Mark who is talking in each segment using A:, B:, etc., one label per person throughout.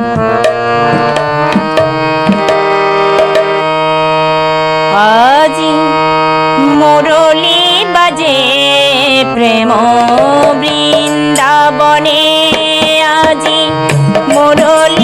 A: আজি মুরলি বাজে প্রেম বৃন্দাবনে। আজি মুরলি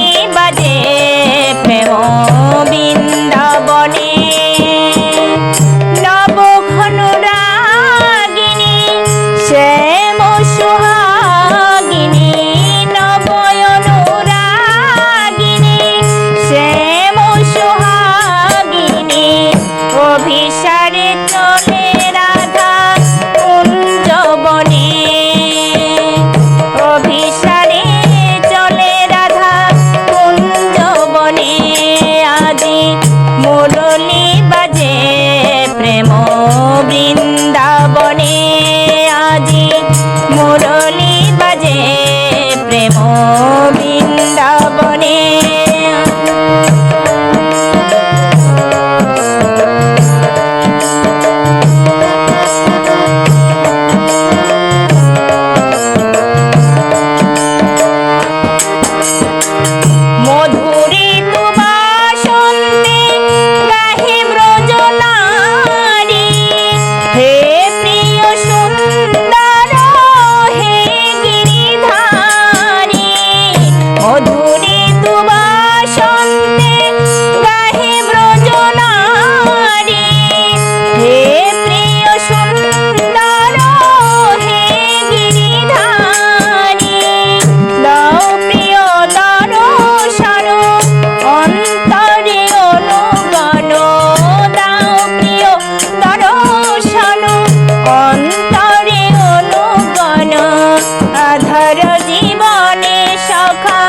A: জীবনে সখা,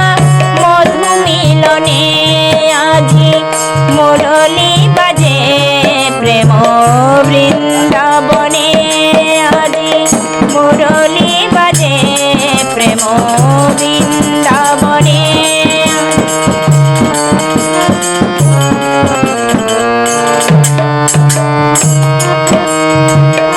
A: মধু মিলনে আজি মুরলি বাজে প্রেম বৃন্দাবনে আজি মুরলি বাজে প্রেম বৃন্দাবনে Thank you.